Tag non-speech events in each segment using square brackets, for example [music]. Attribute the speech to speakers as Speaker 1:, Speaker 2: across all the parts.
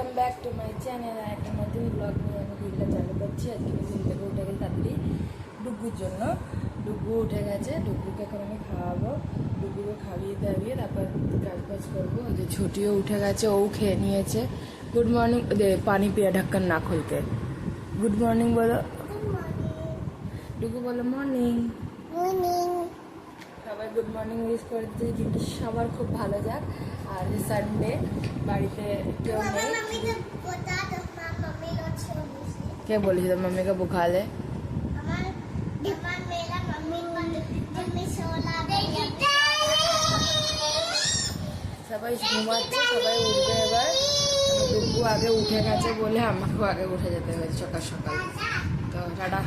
Speaker 1: Welcome back to my channel আর একটা নতুন blog নিয়ে আমি ভিডিওটা চালু করছি। আজকে ঘুম থেকে উঠে গেছি তাড়াতাড়ি। ডুগুর জন্য। ডুগু উঠে গেছে। ডুগুকে এখন আমি খাওয়াবো। ডুগুকে খাইয়ে দাবিয়ে তারপর কাজ বাজ করব যে ছুটিও উঠে গেছে ও খেয়ে নিয়েছে। গুড মর্নিং পানি পিয়া ঢাক্কান না খুলতে। গুড মর্নিং বলো। ডুগু বলো মর্নিং
Speaker 2: মর্নিং
Speaker 1: সবাই গুড মর্নিং উইশ করে দিতে সবার খুব ভালো যাক। আর সানডে বাড়িতে কেউ নেই। কে বলিস তোর মাম্মিকে বোখালে সবাই ঘুমাচ্ছে সবাই উঠবে এবার। দুপু আগে উঠে গেছে বলে আমাকেও আগে উঠে যেতে হয়েছে সকাল সকাল। তো টাটা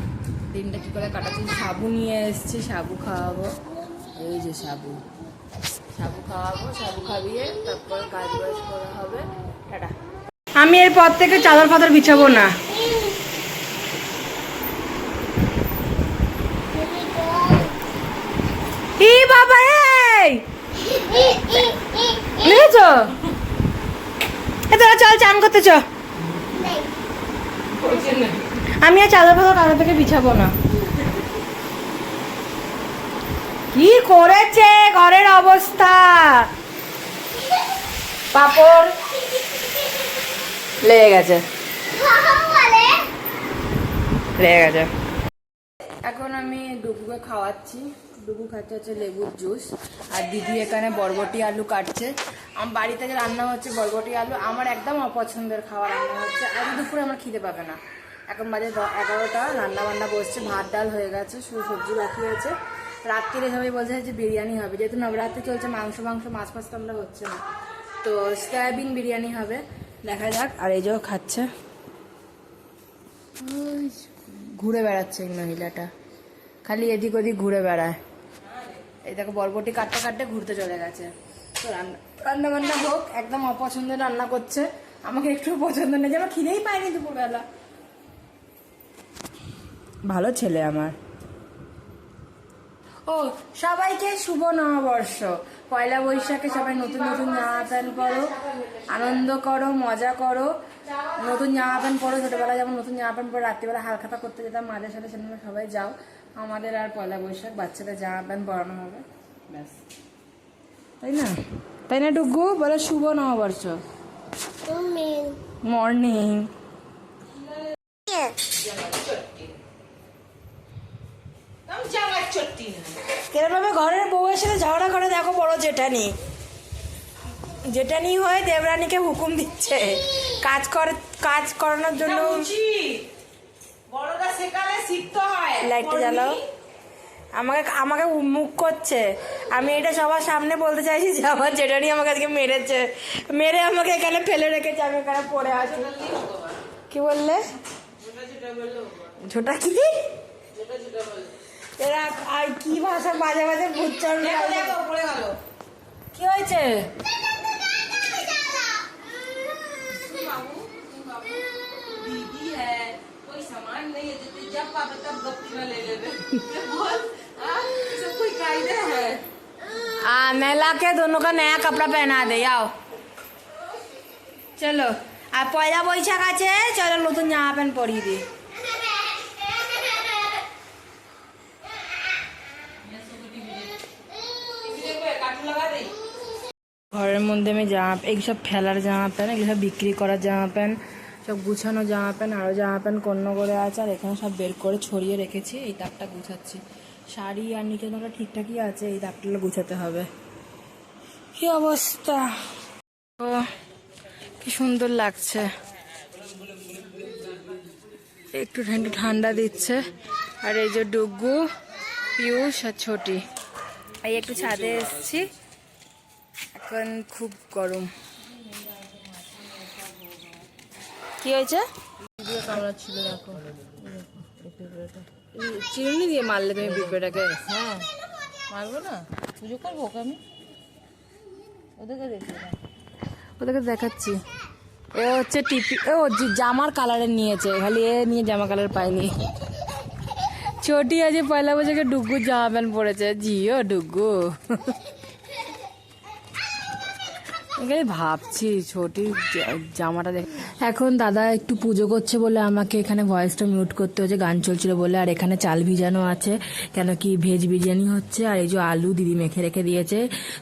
Speaker 1: দিনটা কী করে কাটাচ্ছি? সাবু নিয়ে এসেছি সাবু খাওয়াবো। এই যে সাবু। সাবু খাওয়াবো সাবু খাইয়ে তারপর কাজ বাজ করা হবে। টাটা। আমি এরপর থেকে চাদর ফাদর বিছাবো না। ই বাবা এই! বুঝেছ এ তোরা চল চান করতে চ। আমি আর চাদর ফাদর কারও থেকে বিছাবো না। কি করেছে ঘরের অবস্থা? পাপড় লেগে গেছে। লেগে গেছে। এখন আমি ডুবুকে খাওয়াচ্ছি। ডুবু খাচ্ছে হচ্ছে লেবুর জুস। আর দিদি এখানে বরবটি আলু কাটছে। আমার বাড়ি থেকে রান্না হচ্ছে বরবটি আলু, আমার একদম অপছন্দের খাওয়া রান্না হচ্ছে। আজ দুপুরে আমার খিদে পাবে না। এখন বাজে এগারোটা রান্না বান্না বসছে, ভাত, ডাল হয়ে গেছে শুধু সবজি বাকি আছে। রাত্রিরে সবাই বলছে যে বিরিয়ানি হবে। যেহেতু নবরাত্রি চলছে, মাংস মাংস, মাছ মাছ তো আমরা হচ্ছে না। তো সয়াবিন বিরিয়ানি হবে। দেখা যাক। আর এই যে খাচ্ছে। ঘুরে বেড়াচ্ছে এই মহিলাটা। খালি এদিক ওদিক ঘুরে বেড়ায়। এই দেখো, বরবটি কাটতে কাটতে ঘুরতে চলে গেছে। তো রান্না রান্না বান্না হোক, একদম অপছন্দের রান্না করছে। আমাকে একটু পছন্দ নেই যে আমার খিদেই পাইনি দুপুরবেলা। ভালো ছেলে আমার। ও সবাইকে শুভ নববর্ষ। পয়লা বৈশাখে সবাই নতুন নতুন জামা প্যান্ট পরো আনন্দ করো মজা করো। নতুন জামা প্যান্ট পরো ছোটোবেলা যেমন নতুন জামা প্যান্ট পরে রাত্রিবেলা হালখাতা করতে যেতাম মাদের সাথে সেরকম সবাই যাও। আমাদের আর পয়লা বৈশাখ বাচ্চাদের জামা প্যান্ট পরানো হবে। ব্যাস। তাই না? তাই না ডুগু বলে শুভ নববর্ষ।
Speaker 2: Morning
Speaker 1: Yeah. কীরকম ঘরের বউয়ের সাথে ঝগড়া করে দেখো বড় জেঠানি। জেঠানি হয়ে দেবরানীকে হুকুম দিচ্ছে। কাজ কর কাজ করানোর জন্য। লাইটটা জ্বালাও। আমাকে আমাকে মুখ করছে। আমি এটা সবার সামনে বলতে চাইছি যে আমার জেঠানি আমাকে আজকে মেরেছে। মেরে আমাকে এখানে ফেলে রেখেছে আমি এখানে পড়ে আছি। কি বললে? ঝোটা কি? এরা আর কি ভাষা বাজে বাজে উচ্চারণ
Speaker 3: দেখো
Speaker 1: করে।
Speaker 3: দেখো পড়ে গেল
Speaker 1: কি হয়েছে
Speaker 3: दीदी है कोई सामान नहीं है जितने जब पापा तब गप्पी में ले लेवे बोल हाँ, सब कोई कायदे है
Speaker 1: आ मेला के दोनों का नया कपड़ा पहना दे आओ চলো আর পয়লা বৈশাখ আছে চলো নতুন জামা প্যান্ট পরিয়ে দিই ঘরের মধ্যে আমি জামা এইসব ফেলার জামা প্যান্ট, এগুলো সব বিক্রি করার জামা প্যান্ট, সব গুছানো জামা প্যান্ট আরও জামা প্যান্ট কন্য করে আছে, আর এখানে সব বের করে ছড়িয়ে রেখেছি, এই তাকটা গুছাচ্ছি। শাড়ি আর নিচে তোমরা ঠিকঠাকই আছে, এই তাকটা গুছাতে হবে। কি অবস্থা? ও, কি সুন্দর লাগছে। একটু ঠান্ডা ঠান্ডা দিচ্ছে। আর এই যে ডুগু পিয়ুষ আর ছোটি। এই একটু ছাদে এসেছি। এখন খুব গরম। কি হয়েছে? দেখো। চিরুনি দিয়ে মারলে তুমি পিঁপড়েটাকে
Speaker 3: হ্যাঁ মারবো না? পুজো করব ওকে আমি? ওদেরকে দেখি।
Speaker 1: ওদেরকে দেখাচ্ছি। এ হচ্ছে টিপি ও জামার কালারের নিয়েছে খালি এ নিয়ে জামা কালার পায়নি। ছোটি আছে পয়লা বৈশাখে ডুগু জামা প্যান্ট পরেছে। জিও ডুগু। এখানে ভাবছি, ছোটি জামাটা দেখ এখন দাদা একটু পুজো করছে বলে আমাকে এখানে ভয়েসটা মিউট করতে হচ্ছে গান চলছিল বলে, আর এখানে চাল ভিজানো আছে, কেন কি ভেজ বিরিয়ানি হচ্ছে, আর এই যে আলু দিদি মেখে রেখে দিয়েছে,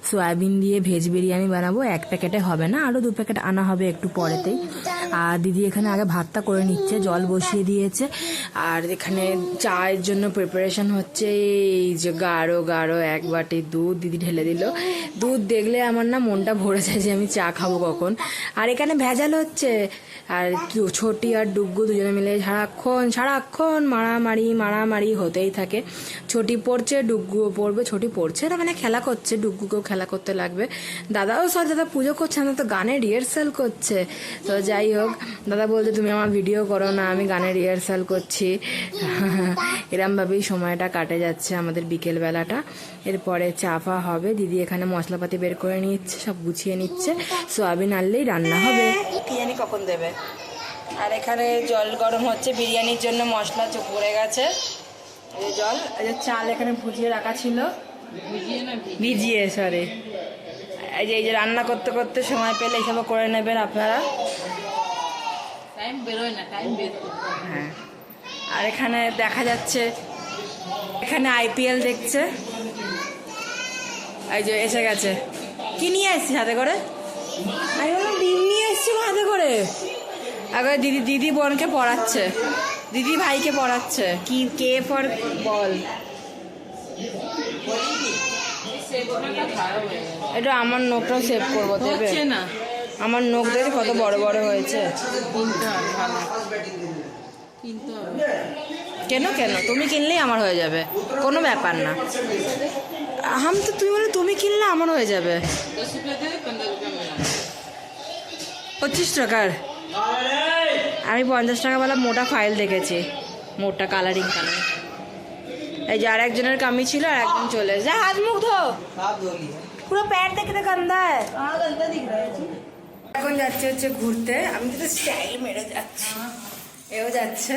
Speaker 1: সয়াবিন দিয়ে ভেজ বিরিয়ানি বানাবো, এক প্যাকেটে হবে না আরও দু প্যাকেট আনা হবে একটু পরেতেই। আর দিদি এখানে আগে ভাতটা করে নিচ্ছে, জল বসিয়ে দিয়েছে, আর এখানে চায়ের জন্য প্রিপারেশন হচ্ছে, এই যে গাঢ় গাঢ় এক বাটি দুধ, দিদি ঢেলে দিল। দুধ দেখলে আমার না মনটা ভরে যায় যে আমি চা খাব কখন। আর এখানে ভেজাল হচ্ছে। আর ছোটি আর ডুগ্গু দুজনে মিলে সারাক্ষণ সারাক্ষণ মারামারি মারামারি হতেই থাকে। ছোটি পড়ছে ডুগ্গুও পড়বে, ছোটি পড়ছে না মানে খেলা করছে ডুগ্গুকেও খেলা করতে লাগবে। দাদাও সরি, দাদা পুজো করছে না, তো গানের রিহার্সাল করছে। তো যাই হোক, দাদা বলতে তুমি আমার ভিডিও করো না, আমি গানের রিহার্সাল করছি। [laughs] এরমভাবেই সময়টা কাটে যাচ্ছে আমাদের বিকেলবেলাটা। এরপরে চা ফা হবে। দিদি এখানে মশলাপাতি বের করে নিচ্ছে, সব গুছিয়ে নিচ্ছে। সোয়াবিন আনলেই রান্না হবে। কি জানি কখন দেবে? আর এখানে জল গরম হচ্ছে, বিরিয়ানির জন্য মশলা পড়ে গেছে। এই জল যে চাল এখানে ভুজিয়ে রাখা ছিল। ভিজিয়ে সরি এই যে এই যে রান্না করতে করতে সময় পেলে এইসব করে নেবেন আপনারা। হ্যাঁ। আর এখানে দেখা যাচ্ছে, এখানে আইপিএল দেখছে। এই যে, এসে গেছে। কি নিয়ে এসছিস হাতে করে? আমি বললাম ডিম নিয়ে এসছি হাতে করে। আগে দিদি দিদি বোনকে পড়াচ্ছে। দিদি ভাইকে পড়াচ্ছে। কি কে ফর বল। এটা আমার নোটটাও সেভ করব দেবে?
Speaker 3: না।
Speaker 1: আমার নোখ দেখে কত বড় বড় হয়েছে। কেন কেন? তুমি কিনলেই আমার হয়ে যাবে। কোনো ব্যাপার না। আম তো তুমি বলে তুমি কিনলে আমার হয়ে যাবে। পঁচিশ টাকার। আমি পঞ্চাশ টাকা বলা মোটা ফাইল দেখেছি। মোটা কালারিং কালার এই যে আর একজনের কামি ছিল আর একজন চলে যা হাত, মুখ ধো। পুরো প্যাট দেখে তো কান্দা এখন যাচ্ছে হচ্ছে ঘুরতে। আমি তো স্টাইল মেরে যাচ্ছি। এও যাচ্ছে।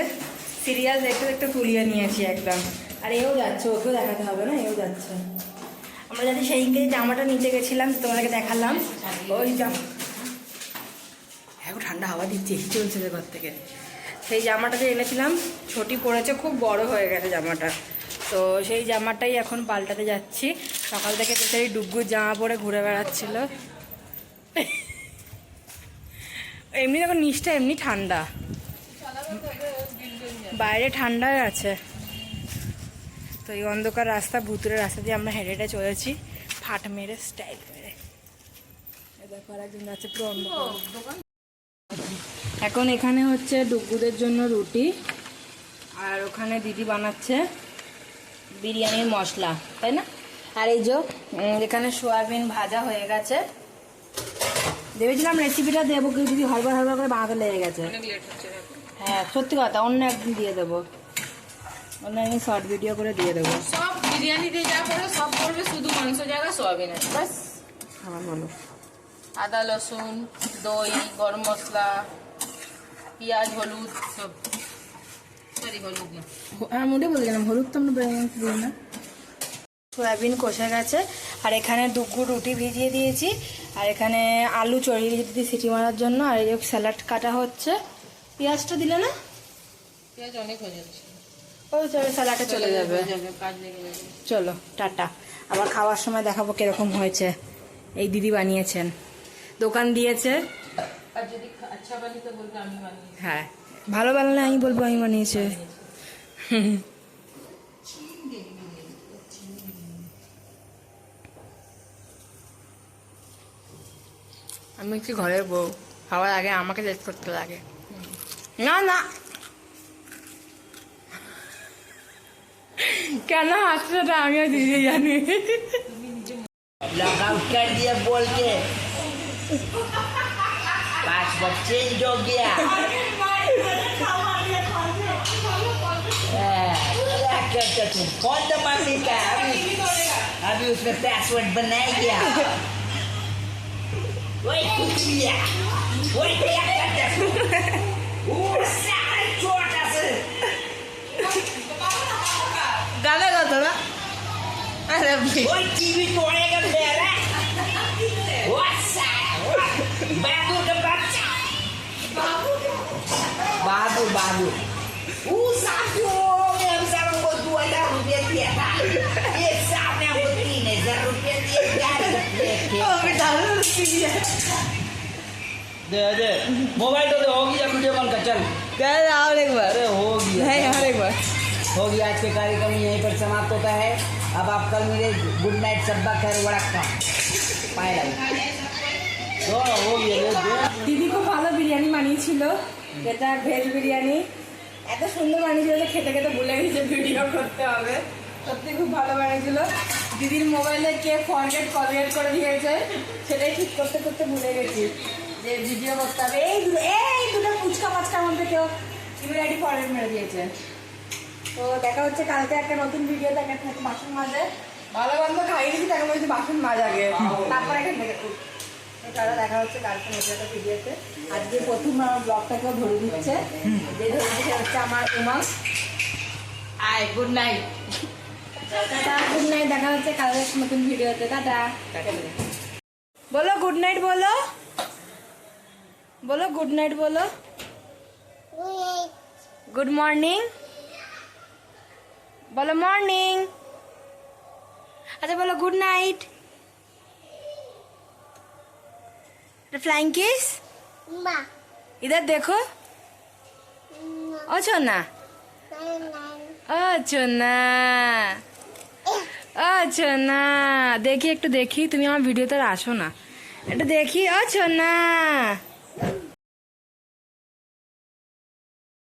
Speaker 1: সিরিয়াল দেখতে দেখতে তুলিয়ে নিয়েছি একদম। আর এও যাচ্ছে, ওকেও দেখাতে হবে না, এও যাচ্ছে। আমরা যাতে সেইদিনকে জামাটা নিতে গেছিলাম তোমাদেরকে দেখালাম। ওই জামা এখন ঠান্ডা হাওয়া দিচ্ছে চলছে যে ঘর থেকে। সেই জামাটা যে এনেছিলাম, ছোটি পড়েছে, খুব বড় হয়ে গেছে জামাটা। তো সেই জামাটাই এখন পাল্টাতে যাচ্ছি। সকাল থেকে বেচারি ডুগ্গুর জামা পরে ঘুরে বেড়াচ্ছিল। এমনি দেখো নিচটা এমনি ঠান্ডা। বাইরে ঠান্ডাই আছে। তো এই অন্ধকার রাস্তা ভুতুরের রাস্তা দিয়ে আমরা হেঁটে হেঁটে চলেছি। ফাট মেরে স্টাইল মেরে এই দেখো আর একজন পুরো অন্ধকার। এখন এখানে হচ্ছে ডুগুদের জন্য রুটি আর ওখানে দিদি বানাচ্ছে বিরিয়ানির মশলা তাই না? আর এই যে এখানে সোয়াবিন ভাজা হয়ে গেছে। ভেবেছিলাম রেসিপিটা দেবো কেউ যদি হরবার হরবার করে বানাতে লেগে গেছে। হ্যাঁ সত্যি কথা অন্য একদিন দিয়ে দেবো। অন্য একদিন শর্ট ভিডিও করে দিয়ে দেবো।
Speaker 3: সব বিরিয়ানিতে যা করবে সব করবে শুধু মাংস জায়গা সোয়াবিন আছে। বাস
Speaker 1: আমার মনে
Speaker 3: আদা রসুন দই গরম মশলা পেঁয়াজ হলুদ সব। সরি হলুদ না।
Speaker 1: হ্যাঁ বলে গেলাম হলুদ তো আমরা দিই না। সয়াবিন কষে গেছে আর এখানে দুগ্গু রুটি ভিজিয়ে দিয়েছি আর এখানে আলু চড়িয়ে দিয়েছি সিটি মারার জন্য আর এই স্যালাড কাটা হচ্ছে। পেঁয়াজটা দিলে না?
Speaker 3: পেঁয়াজ অনেক হয়ে যাচ্ছে।
Speaker 1: চলে যাবে। চলো টাটা। আবার খাওয়ার সময় দেখাবো কীরকম হয়েছে। এই দিদি বানিয়েছেন। দোকান দিয়েছে।
Speaker 3: আর যদি খা- আচ্ছা বানি তো বলবে আমি বানিয়ে
Speaker 1: হ্যাঁ ভালো বানালে আমি বলব আমি বানিয়েছে। আমি কি ঘরের বউ। খাওয়ার আগে আমাকে লেট করতে লাগে। না না। कहना हाथ से तो आ गया
Speaker 4: दीदी यानी। कर दिया बोल के। पाँच बॉक्स चेंज हो गया। क्या तुम? कौन दबाने का अभी अभी उसमें पासवर्ड बनाया गया वही कुछ लिया वही क्या करते
Speaker 1: हो। था थोड़ा। अरे
Speaker 4: भाई। टीवी तोड़ेगा मेरा बाबू का बच्चा। बाबू बाबू तो दे दे मोबाइल तो दे होगी या वीडियो कॉल का? चल।
Speaker 1: कह आओ एक बार।
Speaker 4: अरे होगी।
Speaker 1: नहीं यार एक बार
Speaker 4: हो गया आज के कार्यक्रम यहीं पर समाप्त होता है अब आप कल मिले गुड नाइट सब्बा खैर वड़क्का पाए लगे दोनों हो गया ले दे
Speaker 1: দিদি খুব ভালো বিরিয়ানি বানিয়েছিল যেটা ভেজ বিরিয়ানি এত সুন্দর বানিয়েছিল যে খেতে খেতে ভুলে গেছে ভিডিও করতে হবে সত্যি খুব ভালো বানিয়েছিল দিদির মোবাইলে কে ফরগেট কলগেট করে দিয়েছে সেটাই ঠিক করতে করতে ভুলে গেছি যে ভিডিও করতে হবে এই দুটো এই দুটো ফুচকা মাচকার মধ্যে কেউ ইমেল আইডি ফরগেট মেরে দিয়েছে তো দেখা হচ্ছে কালকে একটা নতুন ভিডিও দেখা থাকে বাসন মাজে। ভালো গন্ধ খাইয়ে দিচ্ছি তাকে বলছি বাসন মাজ আগে। তারপর এখান থেকে তারা দেখা হচ্ছে কালকে নতুন একটা ভিডিওতে আজকে প্রথম আমার ব্লগটাকেও ধরে দিচ্ছে যে ধরে দিচ্ছে হচ্ছে আমার উমা। আয় good night tata good night দেখা হচ্ছে কালকে নতুন ভিডিওতে টাটা। বলো গুড নাইট বলো। বলো গুড নাইট বলো। গুড মর্নিং বলো মর্নিং আচ্ছা বলো গুড নাইট ফ্লাইং
Speaker 2: কিস
Speaker 1: ইধার দেখো? অছো না। অছো না। আচ্ছা না। দেখি একটু দেখি তুমি আমার ভিডিওতে আসো না। একটু দেখি আচ্ছা না।